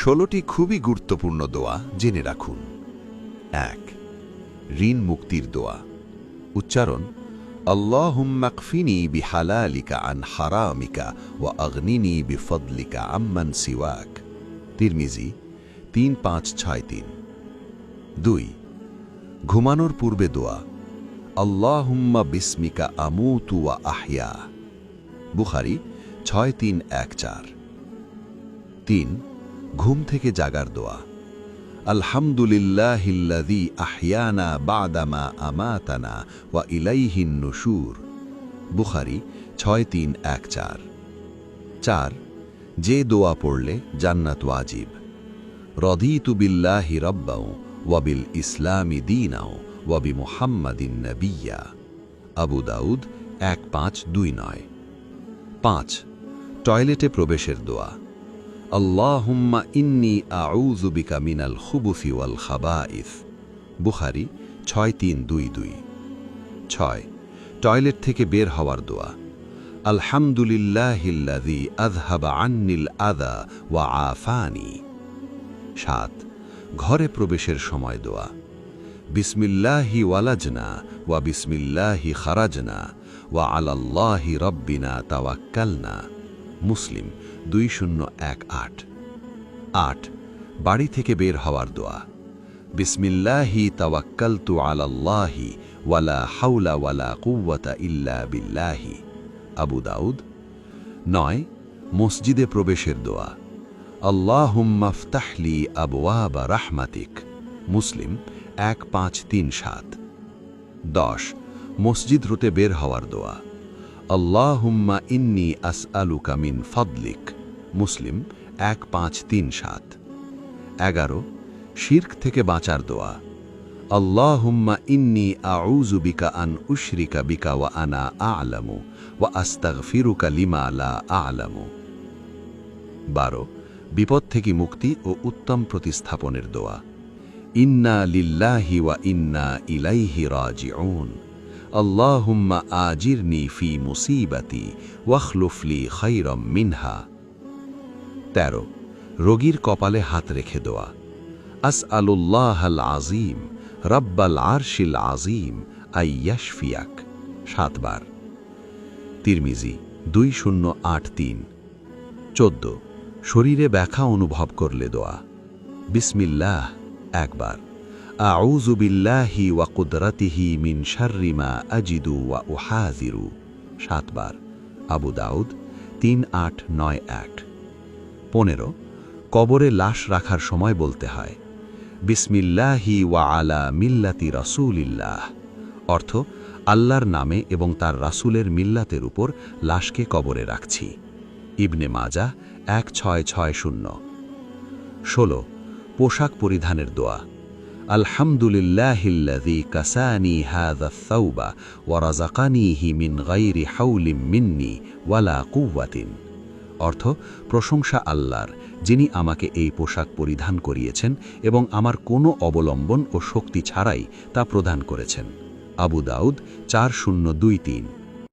ষোলোটি খুবই গুরুত্বপূর্ণ দোয়া জেনে রাখুন। এক, ঋণ মুক্তির দোয়া। উচ্চারণ আল্লাহুম্মাকফিনি বিহালালিকা আন হারামিকা ওয়া আগ্নিনি বিফদলিকা আম্মান সিওয়াক। তিরমিজি, তিন পাঁচ ছয় তিন। দুই, ঘুমানোর পূর্বে দোয়া, আল্লাহুম্মা বিস্মিকা আমুতু ওয়া আহিয়া। বুখারি, ছয় তিন এক চার। তিন ঘুম থেকে জাগার দোয়া। আলহামদুলিল্লাহিল্লাযী আহিয়ানা বাদামা আমাতানা ওয়া ইলাইহিন নুশুর। বুখারি ছয় তিন এক চার। চার, যে দোয়া পড়লে জান্নাত ওয়াজিব। রদিতু বিল্লাহি রব্বাউ ওয়াবিল ইসলামি দীনাও ওয়াবি মুহাম্মাদিন নবিয়া। আবু দাউদ এক পাঁচ দুই নয়। পাঁচ, টয়লেটে প্রবেশের দোয়া। আল্লাহুম্মা ইন্নি আউযু বিকা মিনাল খুবুফি ওয়াল খাবাইস। বুখারি ছয় তিন দুই দুই। ছয়। টয়লেট থেকে বের হওয়ার দোয়া। আলহামদুলিল্লাহিল্লাযী আযহাবা আন্নিল আদা ওয়া আফানি। সাত। ঘরে প্রবেশের সময় দোয়া। বিসমিল্লাহি ওয়ালাজনা ওয়া বিসমিল্লাহি খারাজনা ওয়া আলাল্লাহি রব্বিনা তাওয়াক্কালনা। মুসলিম দুই শূন্য এক আট। আট, বাড়ি থেকে বের হওয়ার দোয়া। বিসমিল্লাহি তাওয়াক্কালতু আলাল্লাহি ওয়ালা হাউলা ওয়ালা কুওয়াতা ইল্লা বিল্লাহি। আবু দাউদ, নয়, মসজিদে প্রবেশের দোয়া। আল্লাহুম্মাফতাহলি আবওয়াবা রাহমাতিক। মুসলিম, এক পাঁচ তিন সাত। দশ, মসজিদ রুটে বের হওয়ার দোয়া। আল্লাহুম্মা ইন্নি আস আলুকা ফদলিক মুসলিম এক পাঁচ তিন সাত। এগারো, শির্ক থেকে বাঁচার দোয়া। আল্লাহুম্মা ইন্নি আউযু বিকা আন উশরিকা বিকা ওয়া আনা আ'লামু ওয়া আস্তাগফিরুকা লিমা লা আ'লামু বারো, বিপদ থেকে মুক্তি ও উত্তম প্রতিস্থাপনের দোয়া। ইন্না লিল্লাহি ওয়া ইন্না ইলাইহি রাজিউন আল্লাহুম্মা আজিরনি ফি মুসিবাতি ওয়াখলুফলি খৈরম মিনহা। তেরো, রোগীর কপালে হাত রেখে দোয়া। আস আলুল্লাহ আল আজিম রব্বাল আরশিল আজিম আইয়াশফিয়াক। সাতবার। তিরমিজি, দুই শূন্য আট তিন। চোদ্দ, শরীরে ব্যথা অনুভব করলে দোয়া। বিসমিল্লাহ, একবার। আউযু বিল্লাহি ওয়া কুদরাতিহি মিন আজিদু ওয়া উহাযিরু সাতবার। আবু দাউদ, তিন আট নয় এক। পনেরো, কবরে লাশ রাখার সময় বলতে হয়, বিসমিল্লাহি ওয়া আলা মিল্লাতি রাসূলিল্লাহ। অর্থ, আল্লাহর নামে এবং তার রাসূলের মিল্লাতের উপর লাশকে কবরে রাখছি। ইবনে মাজা, এক ছয় ছয় শূন্য। ষোলো, পোশাক পরিধানের দোয়া। আলহামদুলিল্লাহিল্লাযী কাসানি হাযা আথ-থাওবা ওয়া রাযাকানিহি মিন গায়রি হাওলিম মিন্নি ওয়ালা কুওয়াতিন অর্থ, প্রশংসা আল্লাহর, যিনি আমাকে এই পোশাক পরিধান করিয়েছেন এবং আমার কোনো অবলম্বন ও শক্তি ছাড়াই তা প্রদান করেছেন। আবু দাউদ চার শূন্য দুই তিন।